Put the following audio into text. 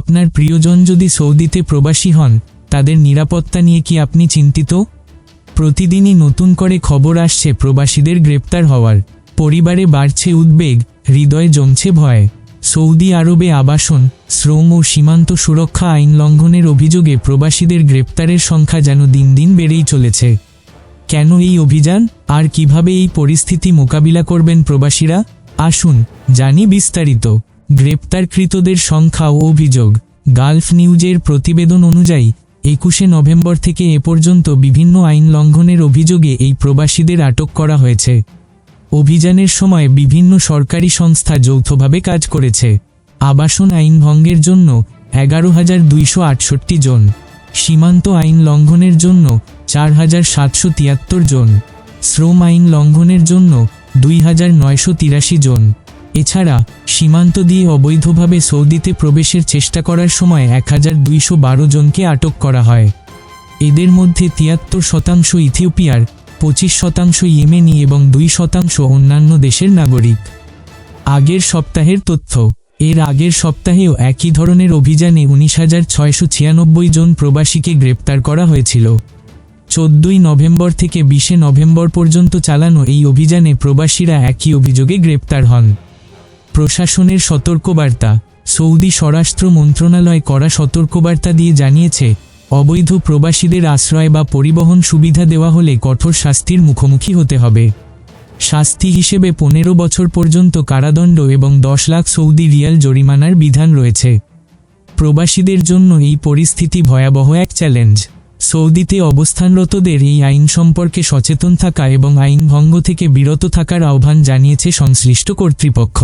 আপনার প্রিয়জন যদি সৌদিতে প্রবাসী হন, তাদের নিরাপত্তা নিয়ে কি আপনি চিন্তিত? প্রতিদিনই নতুন করে খবর আসছে প্রবাসীদের গ্রেপ্তার হওয়ার। পরিবারে বাড়ছে উদ্বেগ, হৃদয়ে জমছে ভয়। সৌদি আরবে আবাসন, শ্রম ও সীমান্ত সুরক্ষা আইন লঙ্ঘনের অভিযোগে প্রবাসীদের গ্রেপ্তারের সংখ্যা যেন দিন দিন বেড়েই চলেছে। কেন এই অভিযান? আর কীভাবে এই পরিস্থিতি মোকাবিলা করবেন প্রবাসীরা? আসুন, জানি বিস্তারিত। গ্রেপ্তারকৃতদের সংখ্যা ও অভিযোগ। গালফ নিউজের প্রতিবেদন অনুযায়ী, একুশে নভেম্বর থেকে এ পর্যন্ত বিভিন্ন আইন লঙ্ঘনের অভিযোগে এই প্রবাসীদের আটক করা হয়েছে। অভিযানের সময় বিভিন্ন সরকারি সংস্থা যৌথভাবে কাজ করেছে। আবাসন আইন ভঙ্গের জন্য এগারো হাজার দুইশো আটষট্টি জন। সীমান্ত আইন লঙ্ঘনের জন্য চার হাজার সাতশো তিয়াত্তর জন। শ্রম আইন লঙ্ঘনের জন্য দুই হাজার নয়শো তিরাশি জন। এছাড়া, সীমান্ত দিয়ে অবৈধভাবে সৌদিতে প্রবেশের চেষ্টা করার সময় এক হাজার দুইশো বারো জনকে আটক করা হয়। এদের মধ্যে তিয়াত্তর শতাংশ ইথিওপিয়ার, পঁচিশ শতাংশ ইয়েমেনি এবং দুই শতাংশ অন্যান্য দেশের নাগরিক। আগের সপ্তাহের তথ্য, এর আগের সপ্তাহেও একই ধরনের অভিযানে উনিশ হাজার ছয়শো ছিয়ানব্বই জন প্রবাসীকে গ্রেপ্তার করা হয়েছিল। চোদ্দই নভেম্বর থেকে বিশে নভেম্বর পর্যন্ত চালানো এই অভিযানে প্রবাসীরা একই অভিযোগে গ্রেপ্তার হন। প্রশাসনের সতর্কবার্তা। সৌদি স্বরাষ্ট্র মন্ত্রণালয় করা সতর্কবার্তা দিয়ে জানিয়েছে, অবৈধ প্রবাসীদের আশ্রয় বা পরিবহন সুবিধা দেওয়া হলে কঠোর শাস্তির মুখোমুখি হতে হবে। শাস্তি হিসেবে পনেরো বছর পর্যন্ত কারাদণ্ড এবং দশ লাখ সৌদি রিয়াল জরিমানার বিধান রয়েছে। প্রবাসীদের জন্য এই পরিস্থিতি ভয়াবহ এক চ্যালেঞ্জ। সৌদিতে অবস্থানরতদের এই আইন সম্পর্কে সচেতন থাকা এবং আইন ভঙ্গ থেকে বিরত থাকার আহ্বান জানিয়েছে সংশ্লিষ্ট কর্তৃপক্ষ।